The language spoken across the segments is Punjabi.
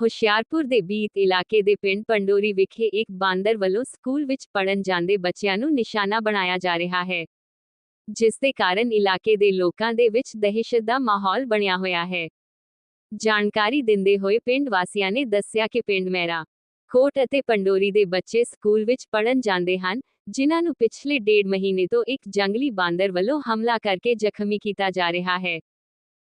ਹੁਸ਼ਿਆਰਪੁਰ ਦੇ ਬੀਤ ਇਲਾਕੇ ਦੇ ਪਿੰਡ ਪੰਡੋਰੀ ਵਿਖੇ ਇੱਕ ਬਾਂਦਰ ਵੱਲੋਂ ਸਕੂਲ ਵਿੱਚ ਪੜਨ ਜਾਂਦੇ ਬੱਚਿਆਂ ਨੂੰ ਨਿਸ਼ਾਨਾ ਬਣਾਇਆ ਜਾ ਰਿਹਾ ਹੈ, ਜਿਸ ਦੇ ਕਾਰਨ ਇਲਾਕੇ ਦੇ ਲੋਕਾਂ ਦੇ ਵਿੱਚ ਦਹਿਸ਼ਤ ਦਾ ਮਾਹੌਲ ਬਣਿਆ ਹੋਇਆ ਹੈ। ਜਾਣਕਾਰੀ ਦਿੰਦੇ ਹੋਏ ਪਿੰਡ ਵਾਸੀਆਂ ਨੇ ਦੱਸਿਆ ਕਿ ਪਿੰਡ ਮੈਰਾ ਕੋਟ ਅਤੇ ਪੰਡੋਰੀ ਦੇ ਬੱਚੇ ਸਕੂਲ ਵਿੱਚ ਪੜਨ ਜਾਂਦੇ ਹਨ, ਜਿਨ੍ਹਾਂ ਨੂੰ ਪਿਛਲੇ ਡੇਢ ਮਹੀਨੇ ਤੋਂ ਇੱਕ ਜੰਗਲੀ ਬਾਂਦਰ ਵੱਲੋਂ ਹਮਲਾ ਕਰਕੇ ਜ਼ਖਮੀ ਕੀਤਾ ਜਾ ਰਿਹਾ ਹੈ।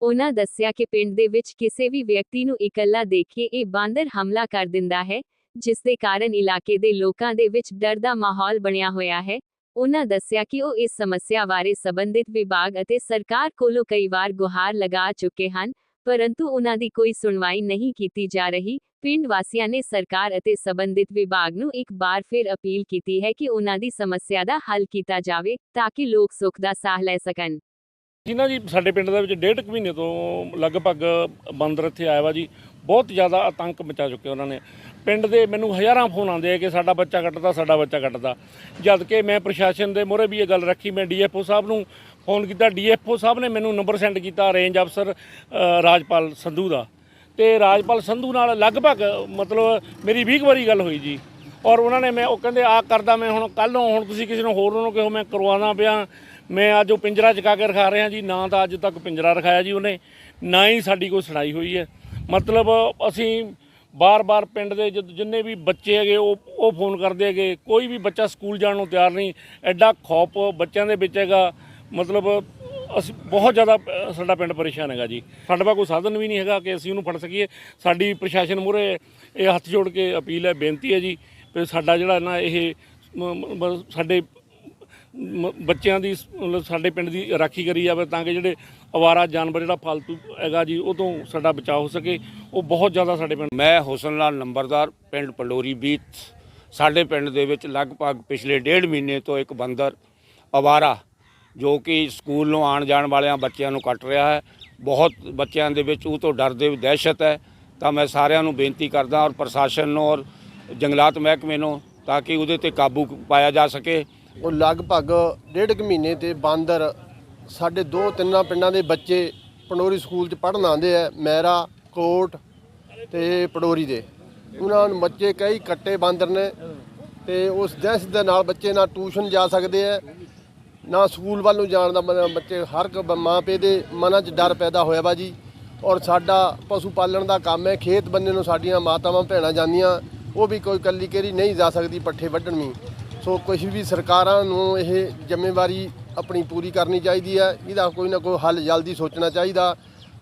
ਉਹਨਾਂ ਦੱਸਿਆ ਕਿ ਪਿੰਡ ਦੇ ਵਿੱਚ ਕਿਸੇ ਵੀ ਵਿਅਕਤੀ ਨੂੰ ਇਕੱਲਾ ਦੇਖ ਕੇ ਇਹ ਬਾਂਦਰ ਹਮਲਾ ਕਰ ਦਿੰਦਾ ਹੈ, ਜਿਸ ਦੇ ਕਾਰਨ ਇਲਾਕੇ ਦੇ ਲੋਕਾਂ ਦੇ ਵਿੱਚ ਡਰ ਦਾ ਮਾਹੌਲ ਬਣਿਆ ਹੋਇਆ ਹੈ। ਉਹਨਾਂ ਦੱਸਿਆ ਕਿ ਉਹ ਇਸ ਸਮੱਸਿਆ ਬਾਰੇ ਸੰਬੰਧਿਤ ਵਿਭਾਗ ਅਤੇ ਸਰਕਾਰ ਕੋਲੋਂ ਕਈ ਵਾਰ ਗੁਹਾਰ ਲਗਾ ਚੁੱਕੇ ਹਨ, ਪਰੰਤੂ ਉਹਨਾਂ ਦੀ ਕੋਈ ਸੁਣਵਾਈ ਨਹੀਂ ਕੀਤੀ ਜਾ ਰਹੀ। ਪਿੰਡ ਵਾਸੀਆਂ ਨੇ ਸਰਕਾਰ ਅਤੇ ਸੰਬੰਧਿਤ ਵਿਭਾਗ ਨੂੰ ਇੱਕ ਵਾਰ ਫਿਰ ਅਪੀਲ ਕੀਤੀ ਹੈ ਕਿ ਉਹਨਾਂ ਦੀ ਸਮੱਸਿਆ ਦਾ ਹੱਲ ਕੀਤਾ ਜਾਵੇ, ਤਾਂ ਕਿ ਲੋਕ ਸੁੱਖ ਦਾ ਸਾਹ ਲੈ ਸਕਣ। ਜੀ ਨਾ ਜੀ ਸਾਡੇ ਪਿੰਡ ਦੇ ਵਿੱਚ ਡੇਢ ਕੁ ਮਹੀਨੇ ਤੋਂ ਲਗਭਗ ਬਾਂਦਰ ਇੱਥੇ ਆਇਆ ਵਾ ਜੀ। ਬਹੁਤ ਜ਼ਿਆਦਾ ਆਤੰਕ ਮਚਾ ਚੁੱਕੇ ਉਹਨਾਂ ਨੇ। ਪਿੰਡ ਦੇ ਮੈਨੂੰ ਹਜ਼ਾਰਾਂ ਫੋਨ ਆਉਂਦੇ ਆ ਕਿ ਸਾਡਾ ਬੱਚਾ ਕੱਟਦਾ, ਸਾਡਾ ਬੱਚਾ ਕੱਟਦਾ। ਜਦ ਕਿ ਮੈਂ ਪ੍ਰਸ਼ਾਸਨ ਦੇ ਮੋਹਰੇ ਵੀ ਇਹ ਗੱਲ ਰੱਖੀ, ਮੈਂ ਡੀਐਫਓ ਸਾਹਿਬ ਨੂੰ ਫੋਨ ਕੀਤਾ। ਡੀਐਫਓ ਸਾਹਿਬ ਨੇ ਮੈਨੂੰ ਨੰਬਰ ਸੈਂਡ ਕੀਤਾ ਰੇਂਜ ਅਫਸਰ ਰਾਜਪਾਲ ਸੰਧੂ ਦਾ। ਤੇ ਰਾਜਪਾਲ ਸੰਧੂ ਨਾਲ ਲਗਭਗ ਮਤਲਬ ਮੇਰੀ 20 ਕੁ ਵਾਰੀ ਗੱਲ ਹੋਈ ਜੀ। ਔਰ ਉਹਨਾਂ ਨੇ ਮੈਂ ਉਹ ਕਹਿੰਦੇ ਆ ਕਰਦਾ ਮੈਂ ਹੁਣ ਕੱਲ ਨੂੰ ਹੁਣ ਤੁਸੀਂ ਕਿਸੇ ਨੂੰ ਹੋਰ ਨੂੰ ਕਿਹੋ, ਮੈਂ ਕਰਵਾਉਣਾ ਪਿਆ। ਮੈਂ ਅੱਜ ਉਹ ਪਿੰਜਰਾ ਚਕਾ ਕੇ ਰਖਾ ਰਿਹਾ ਜੀ, ਨਾ ਤਾਂ ਅੱਜ ਤੱਕ ਪਿੰਜਰਾ ਰਖਾਇਆ ਜੀ ਉਹਨੇ, ਨਾ ਹੀ ਸਾਡੀ ਕੋਈ ਸੁਣਾਈ ਹੋਈ ਹੈ। ਮਤਲਬ ਅਸੀਂ ਬਾਰ-ਬਾਰ ਪਿੰਡ ਦੇ ਜਿੰਨੇ ਵੀ ਬੱਚੇ ਹੈਗੇ, ਉਹ ਉਹ ਫੋਨ ਕਰਦੇ ਹੈਗੇ, ਕੋਈ ਵੀ ਬੱਚਾ ਸਕੂਲ ਜਾਣ ਨੂੰ ਤਿਆਰ ਨਹੀਂ, ਐਡਾ ਖੌਫ ਬੱਚਿਆਂ ਦੇ ਵਿੱਚ ਹੈਗਾ। ਮਤਲਬ ਅਸੀਂ ਬਹੁਤ ਜ਼ਿਆਦਾ ਸਾਡਾ ਪਿੰਡ ਪਰੇਸ਼ਾਨ ਹੈਗਾ ਜੀ। ਸਾਡੇ ਕੋਲ ਕੋਈ ਸਾਧਨ ਵੀ ਨਹੀਂ ਹੈਗਾ ਕਿ ਅਸੀਂ ਉਹਨੂੰ ਫੜ ਸਕੀਏ। ਸਾਡੀ ਪ੍ਰਸ਼ਾਸਨ ਮੂਹਰੇ ਇਹ ਹੱਥ ਜੋੜ ਕੇ ਅਪੀਲ ਹੈ, ਬੇਨਤੀ ਹੈ ਜੀ, ਵੀ ਸਾਡਾ ਜਿਹੜਾ ਨਾ ਇਹ ਸਾਡੇ ਬੱਚਿਆਂ ਦੀ ਮਤਲਬ ਸਾਡੇ ਪਿੰਡ ਦੀ ਰਾਖੀ ਕਰੀ ਜਾਵੇ ਤਾਂ ਕਿ ਜਿਹੜੇ ਅਵਾਰਾ ਜਾਨਵਰ ਜਿਹੜਾ ਫालतू ਹੈਗਾ ਜੀ, ਉਹ ਤੋਂ ਸਾਡਾ ਬਚਾਅ ਹੋ ਸਕੇ। ਉਹ ਬਹੁਤ ਜ਼ਿਆਦਾ ਸਾਡੇ ਪਿੰਡ ਮੈਂ ਹੁਸਨ ਲਾਲ ਨੰਬਰਦਾਰ, ਪਿੰਡ ਪੰਡੋਰੀ ਬੀਤ। ਸਾਡੇ ਪਿੰਡ ਦੇ ਵਿੱਚ ਲਗਭਗ ਪਿਛਲੇ ਡੇਢ ਮਹੀਨੇ ਤੋਂ ਇੱਕ ਬੰਦਰ ਅਵਾਰਾ, ਜੋ ਕਿ ਸਕੂਲ ਨੂੰ ਆਉਣ ਜਾਣ ਵਾਲਿਆਂ ਬੱਚਿਆਂ ਨੂੰ ਕੱਟ ਰਿਹਾ ਹੈ। ਬਹੁਤ ਬੱਚਿਆਂ ਦੇ ਵਿੱਚ ਉਹ ਤੋਂ ਡਰਦੇ ਵੀ ਦਹਿਸ਼ਤ ਹੈ। ਤਾਂ ਮੈਂ ਸਾਰਿਆਂ ਨੂੰ ਬੇਨਤੀ ਕਰਦਾ ਔਰ ਪ੍ਰਸ਼ਾਸਨ ਨੂੰ ਔਰ ਜੰਗਲਾਤ ਮਹਿਕਮੇ ਨੂੰ ਤਾਂ ਕਿ ਉਹਦੇ ਤੇ ਕਾਬੂ ਪਾਇਆ ਜਾ ਸਕੇ। ਉਹ ਲਗਭਗ ਡੇਢ ਕੁ ਮਹੀਨੇ ਤੇ ਬਾਂਦਰ ਸਾਡੇ ਦੋ ਤਿੰਨਾਂ ਪਿੰਡਾਂ ਦੇ ਬੱਚੇ ਪੰਡੋਰੀ ਸਕੂਲ 'ਚ ਪੜ੍ਹਨ ਆਉਂਦੇ ਆ, ਮੈਰਾ, ਕੋਟ ਤੇ ਪਡੋਰੀ ਦੇ। ਉਹਨਾਂ ਨੂੰ ਬੱਚੇ ਕਈ ਕੱਟੇ ਬਾਂਦਰ ਨੇ ਤੇ ਉਸ ਦਹਿਸ਼ ਦੇ ਨਾਲ ਬੱਚੇ ਨਾ ਟਿਊਸ਼ਨ ਜਾ ਸਕਦੇ ਆ, ਨਾ ਸਕੂਲ ਵੱਲ ਨੂੰ ਜਾਣ ਦਾ ਬੱਚੇ ਹਰ ਇੱਕ ਮਾਂ ਪਿਓ ਦੇ ਮਨਾਂ 'ਚ ਡਰ ਪੈਦਾ ਹੋਇਆ ਵਾ ਜੀ। ਔਰ ਸਾਡਾ ਪਸ਼ੂ ਪਾਲਣ ਦਾ ਕੰਮ ਹੈ, ਖੇਤ ਬੰਨੇ ਨੂੰ ਸਾਡੀਆਂ ਮਾਤਾਵਾਂ, ਭੈਣਾਂ ਜਾਂਦੀਆਂ, ਉਹ ਵੀ ਕੋਈ ਕੱਲੀ ਕੇਰੀ ਨਹੀਂ ਜਾ ਸਕਦੀ ਪੱਠੇ ਵੱਢਣ ਵੀ। ਸੋ ਕੁਝ ਵੀ ਸਰਕਾਰਾਂ ਨੂੰ ਇਹ ਜ਼ਿੰਮੇਵਾਰੀ ਆਪਣੀ ਪੂਰੀ ਕਰਨੀ ਚਾਹੀਦੀ ਹੈ, ਇਹਦਾ ਕੋਈ ਨਾ ਕੋਈ ਹੱਲ ਜਲਦੀ ਸੋਚਣਾ ਚਾਹੀਦਾ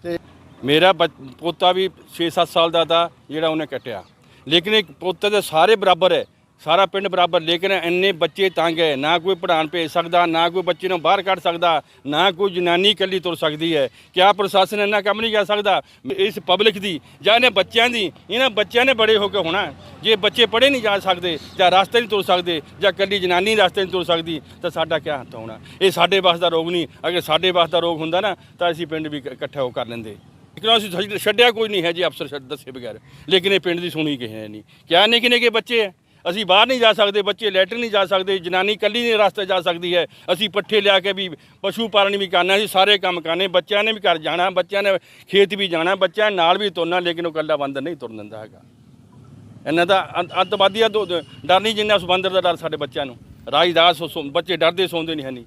ਤੇ ਮੇਰਾ ਬੱਚ- ਪੋਤਾ ਵੀ 6-7 ਸਾਲ ਦਾ ਤਾ ਜਿਹੜਾ ਉਹਨੇ ਕੱਟਿਆ। ਲੇਕਿਨ ਇੱਕ ਪੋਤੇ ਦੇ ਸਾਰੇ ਬਰਾਬਰ ਹੈ। ਸਾਰਾ ਪਿੰਡ ਬਰਾਬਰ, ਲੇਕਿਨ ਇੰਨੇ ਬੱਚੇ ਤੰਗ ਹੈ। ਨਾ ਕੋਈ ਪੜ੍ਹਾਉਣ ਭੇਜ ਸਕਦਾ, ਨਾ ਕੋਈ ਬੱਚੇ ਨੂੰ ਬਾਹਰ ਕੱਢ ਸਕਦਾ, ਨਾ ਕੋਈ ਜਨਾਨੀ ਇਕੱਲੀ ਤੁਰ ਸਕਦੀ ਹੈ। ਕਿਆ ਪ੍ਰਸ਼ਾਸਨ ਇੰਨਾ ਕੰਮ ਨਹੀਂ ਕਰ ਸਕਦਾ? ਇਸ ਪਬਲਿਕ ਦੀ ਜਾਂ ਇਹਨਾਂ ਬੱਚਿਆਂ ਦੀ, ਇਹਨਾਂ ਬੱਚਿਆਂ ਨੇ ਬੜੇ ਹੋ ਕੇ ਹੋਣਾ ਜੇ ਬੱਚੇ ਪੜ੍ਹੇ ਨਹੀਂ ਜਾ ਸਕਦੇ, ਜਾਂ ਰਸਤੇ ਨਹੀਂ ਤੁਰ ਸਕਦੇ, ਜਾਂ ਇਕੱਲੀ ਜਨਾਨੀ ਰਸਤੇ ਨਹੀਂ ਤੁਰ ਸਕਦੀ, ਤਾਂ ਸਾਡਾ ਕਿਆ ਹੱਥ ਹੋਣਾ ਇਹ ਸਾਡੇ ਵਾਸ ਦਾ ਰੋਗ ਨਹੀਂ। ਅਗਰ ਸਾਡੇ ਵਾਸ ਦਾ ਰੋਗ ਹੁੰਦਾ ਨਾ, ਤਾਂ ਅਸੀਂ ਪਿੰਡ ਵੀ ਇਕੱਠਾ ਹੋ ਕਰ ਲੈਂਦੇ। ਲੇਕਿਨ ਅਸੀਂ ਛੱਡਿਆ ਕੋਈ ਨਹੀਂ ਹੈ ਜੀ, ਅਫਸਰ ਛੱਡ, ਦੱਸੇ ਬਗੈਰ। ਲੇਕਿਨ ਇਹ ਪਿੰਡ ਦੀ ਸੁਣੀ ਕਿਸੇ ਨੇ ਨਹੀਂ। ਕਿਆ ਨਿੱਕੇ ਨਿੱਕੇ ਬੱਚੇ ਹੈ? ਅਸੀਂ ਬਾਹਰ ਨਹੀਂ ਜਾ ਸਕਦੇ, ਬੱਚੇ ਲੈਟਰ ਨਹੀਂ ਜਾ ਸਕਦੇ, ਜਨਾਨੀ ਇਕੱਲੀ ਨਹੀਂ ਰਸਤੇ ਜਾ ਸਕਦੀ ਹੈ। ਅਸੀਂ ਪੱਠੇ ਲਿਆ ਕੇ ਵੀ ਪਸ਼ੂ ਪਾਲਣ ਵੀ ਕਰਨਾ ਅਸੀਂ ਸਾਰੇ ਕੰਮ ਕਰਨੇ ਬੱਚਿਆਂ ਨੇ ਵੀ ਘਰ ਜਾਣਾ, ਬੱਚਿਆਂ ਨੇ ਖੇਤ ਵੀ ਜਾਣਾ, ਬੱਚਿਆਂ ਨਾਲ ਵੀ ਤੁਰਨਾ, ਲੇਕਿਨ ਉਹ ਇਕੱਲਾ ਬੰਦਰ ਨਹੀਂ ਤੁਰਨ ਦਿੰਦਾ ਹੈਗਾ। ਇਹਨਾਂ ਦਾ ਅੰਤ- ਅੱਤਵਾਦੀਆਂ ਤੋਂ ਡਰ ਨਹੀਂ ਜਿੰਨਾ ਉਸ ਬੰਦਰ ਦਾ ਡਰ ਸਾਡੇ ਬੱਚਿਆਂ ਨੂੰ। ਰਾਜ ਦਾਸ ਬੱਚੇ ਡਰਦੇ ਸੌਂਦੇ ਨਹੀਂ ਹੈ ਨਹੀਂ